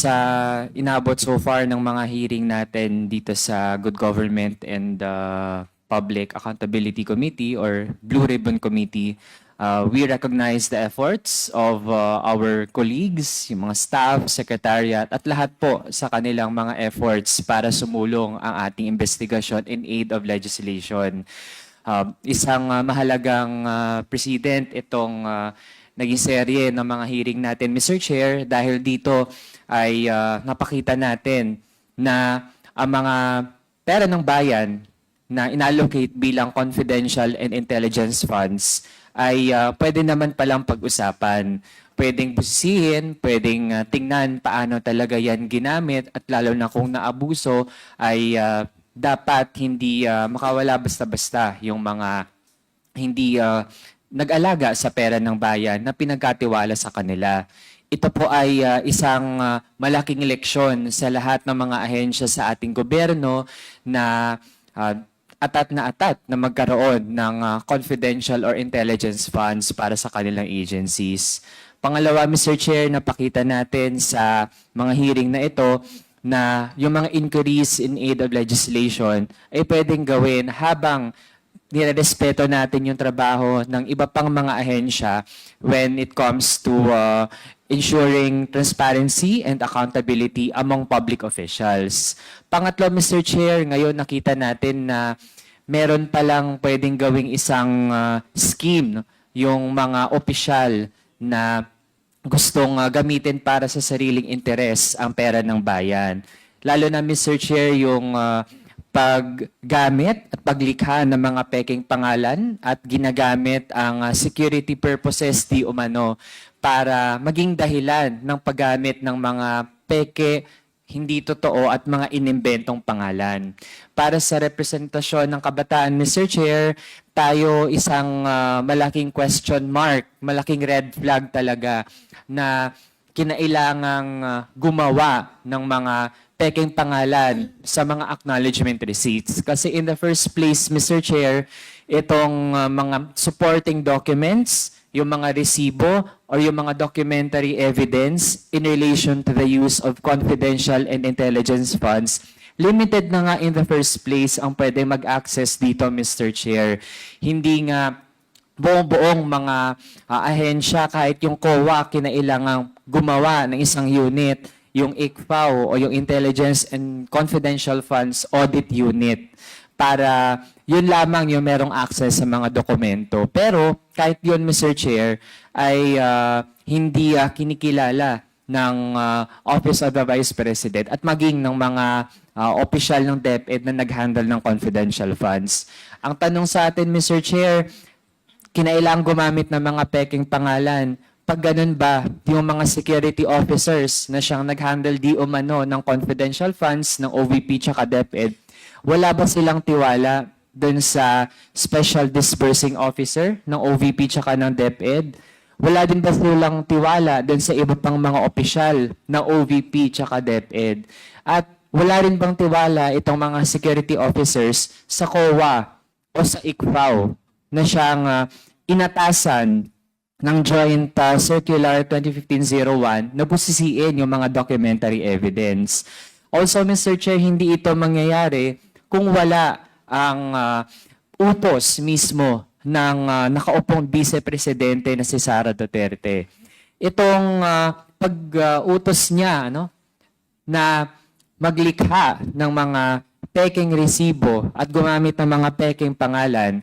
sa inabot so far ng mga hearing natin dito sa Good Government and uh, Public Accountability Committee or Blue Ribbon Committee, uh, we recognize the efforts of uh, our colleagues, yung mga staff, secretariat, at lahat po sa kanilang mga efforts para sumulong ang ating investigasyon in aid of legislation. Um, isang uh, mahalagang uh, president itong uh, naging serye ng mga hearing natin, Mr. Chair, dahil dito ay uh, napakita natin na ang mga pera ng bayan na inallocate bilang confidential and intelligence funds ay uh, pwede naman palang pag-usapan. Pwedeng busisihin, pwedeng uh, tingnan paano talaga yan ginamit at lalo na kung naabuso ay uh, dapat hindi uh, makawala basta-basta yung mga hindi uh, nag-alaga sa pera ng bayan na pinagkatiwala sa kanila. Ito po ay uh, isang uh, malaking leksyon sa lahat ng mga ahensya sa ating gobyerno na uh, atat na atat na magkaroon ng uh, confidential or intelligence funds para sa kanilang agencies. Pangalawa, Mr. Chair, napakita natin sa mga hearing na ito na yung mga inquiries in aid of legislation ay pwedeng gawin habang nirerespeto natin yung trabaho ng iba pang mga ahensya when it comes to uh, ensuring transparency and accountability among public officials. Pangatlo, Mr. Chair, ngayon nakita natin na meron palang pwedeng gawing isang uh, scheme no? yung mga opisyal na gustong uh, gamitin para sa sariling interes ang pera ng bayan. Lalo na, Mr. Chair, yung uh, paggamit at paglikha ng mga peking pangalan at ginagamit ang uh, security purposes di umano para maging dahilan ng paggamit ng mga peke hindi totoo at mga inimbentong pangalan. Para sa representasyon ng kabataan, Mr. Chair, tayo isang uh, malaking question mark, malaking red flag talaga na kinailangang uh, gumawa ng mga peking pangalan sa mga acknowledgement receipts. Kasi in the first place, Mr. Chair, itong uh, mga supporting documents, yung mga resibo or yung mga documentary evidence in relation to the use of confidential and intelligence funds, limited na nga in the first place ang pwede mag-access dito, Mr. Chair. Hindi nga buong-buong mga uh, ahensya, kahit yung COA, kinailangang gumawa ng isang unit, yung ICFAO o yung Intelligence and Confidential Funds Audit Unit para yun lamang yung merong access sa mga dokumento. Pero kahit yun, Mr. Chair, ay uh, hindi uh, kinikilala ng uh, Office of the Vice President at maging ng mga uh, opisyal ng DepEd na nag-handle ng confidential funds. Ang tanong sa atin, Mr. Chair, kinailangang gumamit ng mga peking pangalan. Pag ganun ba, yung mga security officers na siyang nag-handle di umano ng confidential funds ng OVP tsaka DepEd, wala ba silang tiwala dun sa special disbursing officer ng OVP tsaka ng DepEd? Wala din ba silang tiwala dun sa iba pang mga opisyal ng OVP tsaka DepEd? At wala rin bang tiwala itong mga security officers sa COA o sa ICFAO na siyang uh, inatasan ng Joint uh, Circular 2015-01 na busisiin yung mga documentary evidence. Also, Mr. Chair, hindi ito mangyayari kung wala ang uh, utos mismo ng uh, nakaupong vice-presidente na si Sara Duterte. Itong uh, pag-utos uh, niya ano, na maglikha ng mga peking resibo at gumamit ng mga peking pangalan,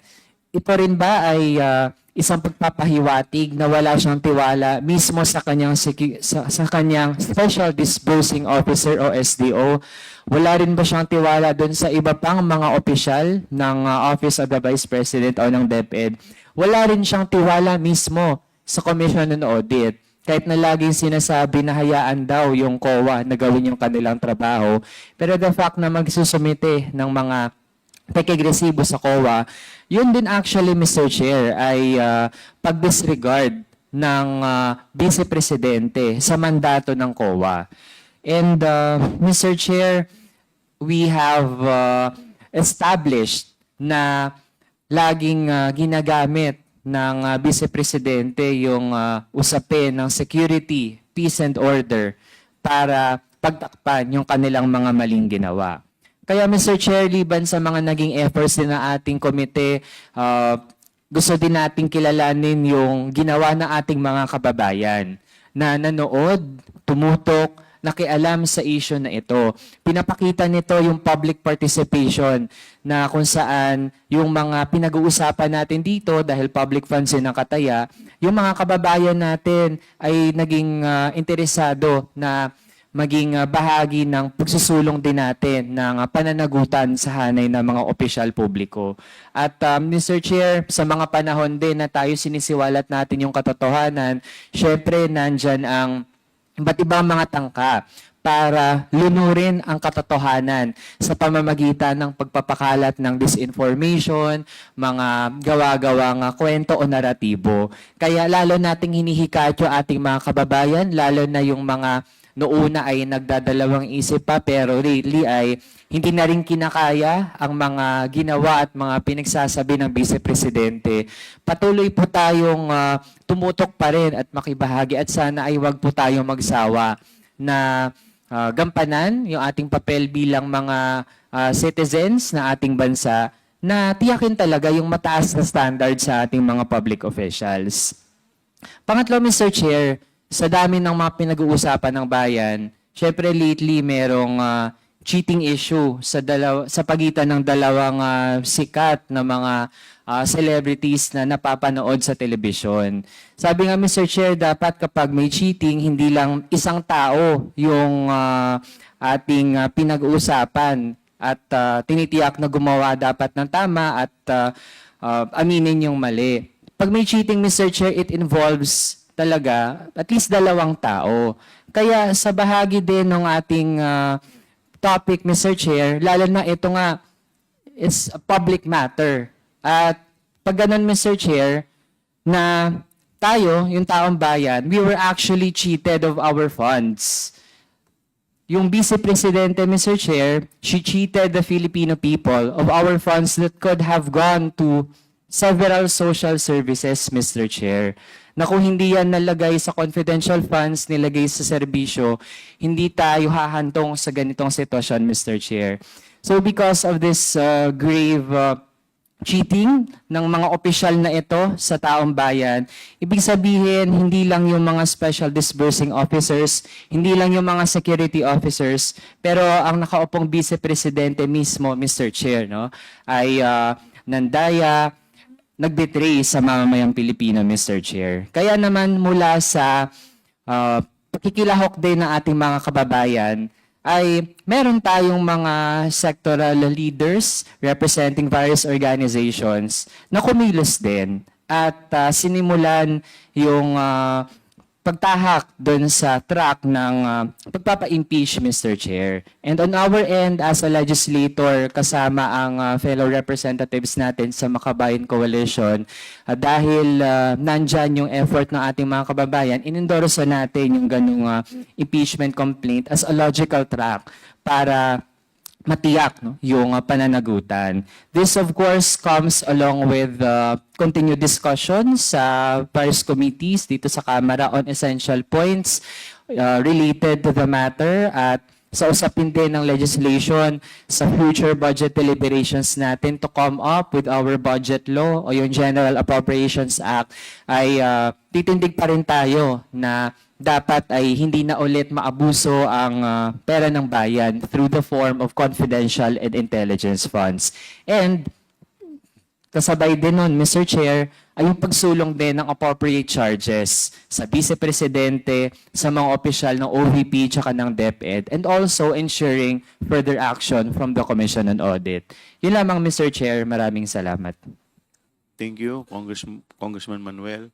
ito rin ba ay uh, isang pagpapahiwatig na wala siyang tiwala mismo sa kanyang sa, sa kanyang Special Disbursing Officer o SDO. Wala rin ba siyang tiwala doon sa iba pang mga opisyal ng uh, Office of the Vice President o ng DepEd? Wala rin siyang tiwala mismo sa Commission on Audit. Kahit na laging sinasabi na hayaan daw yung COA na gawin yung kanilang trabaho. Pero the fact na magsusumite ng mga pag-agresibo sa COA, yun din actually, Mr. Chair, ay uh, pag-disregard ng uh, Vice Presidente sa mandato ng COA. And uh, Mr. Chair, we have uh, established na laging uh, ginagamit ng uh, Vice Presidente yung uh, usapin ng security, peace and order para pagtakpan yung kanilang mga maling ginawa. Kaya Mr. Chair, liban sa mga naging efforts din ng ating komite, uh, gusto din nating kilalanin yung ginawa ng ating mga kababayan na nanood, tumutok, nakialam sa issue na ito. Pinapakita nito yung public participation na kung saan yung mga pinag-uusapan natin dito dahil public funds yun ang kataya, yung mga kababayan natin ay naging ah, interesado na maging ah, bahagi ng pagsusulong din natin ng ah, pananagutan sa hanay ng mga opisyal publiko. At ah, Mr. Chair, sa mga panahon din na tayo sinisiwalat natin yung katotohanan, syempre nandyan ang iba't ibang mga tangka para lunurin ang katotohanan sa pamamagitan ng pagpapakalat ng disinformation, mga gawa-gawang ah, kwento o naratibo. Kaya lalo nating hinihikat yung ating mga kababayan, lalo na yung mga noona ay nagdadalawang isip pa pero lately ay hindi na rin kinakaya ang mga ginawa at mga pinagsasabi ng Vice Presidente. Patuloy po tayong ah, tumutok pa rin at makibahagi at sana ay wag po tayong magsawa na ah, gampanan yung ating papel bilang mga ah, citizens na ating bansa na tiyakin talaga yung mataas na standard sa ating mga public officials. Pangatlo, Mr. Chair, sa dami ng mga pinag-uusapan ng bayan, syempre lately merong ah, cheating issue sa dalaw sa pagitan ng dalawang ah, sikat na mga ah, celebrities na napapanood sa telebisyon. Sabi nga Mr. Chair, dapat kapag may cheating, hindi lang isang tao yung ah, ating ah, pinag-uusapan at ah, tinitiyak na gumawa dapat ng tama at ah, ah, aminin yung mali. Pag may cheating, Mr. Chair, it involves talaga at least dalawang tao. Kaya sa bahagi din ng ating ah, topic, Mr. Chair, lalo na ito nga, is a public matter. At pag ganun, Mr. Chair, na tayo, yung taong bayan, we were actually cheated of our funds. Yung Vice Presidente, Mr. Chair, she cheated the Filipino people of our funds that could have gone to several social services, Mr. Chair. Na kung hindi yan nalagay sa confidential funds, nilagay sa serbisyo, hindi tayo hahantong sa ganitong sitwasyon, Mr. Chair. So because of this uh, grave uh, cheating ng mga opisyal na ito sa taong bayan, ibig sabihin, hindi lang yung mga special disbursing officers, hindi lang yung mga security officers, pero ang nakaupong vice-presidente mismo, Mr. Chair, no, ay uh, nandaya, nagbetray sa mamamayang Pilipino, Mr. Chair. Kaya naman mula sa uh, pakikilahok din ng ating mga kababayan, ay meron tayong mga sectoral leaders representing various organizations na kumilos din at uh, sinimulan yung uh, pagtahak doon sa track ng uh, pagpapa-impeach, Mr. Chair. And on our end, as a legislator, kasama ang uh, fellow representatives natin sa Makabayan Coalition, uh, dahil uh, nandyan yung effort ng ating mga kababayan, inendorso natin yung ganung uh, impeachment complaint as a logical track para matiyak no, yung uh, pananagutan. This of course comes along with uh, continued discussion sa various committees dito sa Kamara on essential points uh, related to the matter at sa usapin din ng legislation sa future budget deliberations natin to come up with our budget law o yung General Appropriations Act ay uh, titindig pa rin tayo na dapat ay hindi na ulit maabuso ang uh, pera ng bayan through the form of confidential and intelligence funds. And kasabay din nun, Mr. Chair, ay yung pagsulong din ng appropriate charges sa Vice Presidente, sa mga opisyal ng OVP tsaka ng DepEd, and also ensuring further action from the Commission on Audit. Yun lamang, Mr. Chair. Maraming salamat. Thank you, Congress, Congressman Manuel.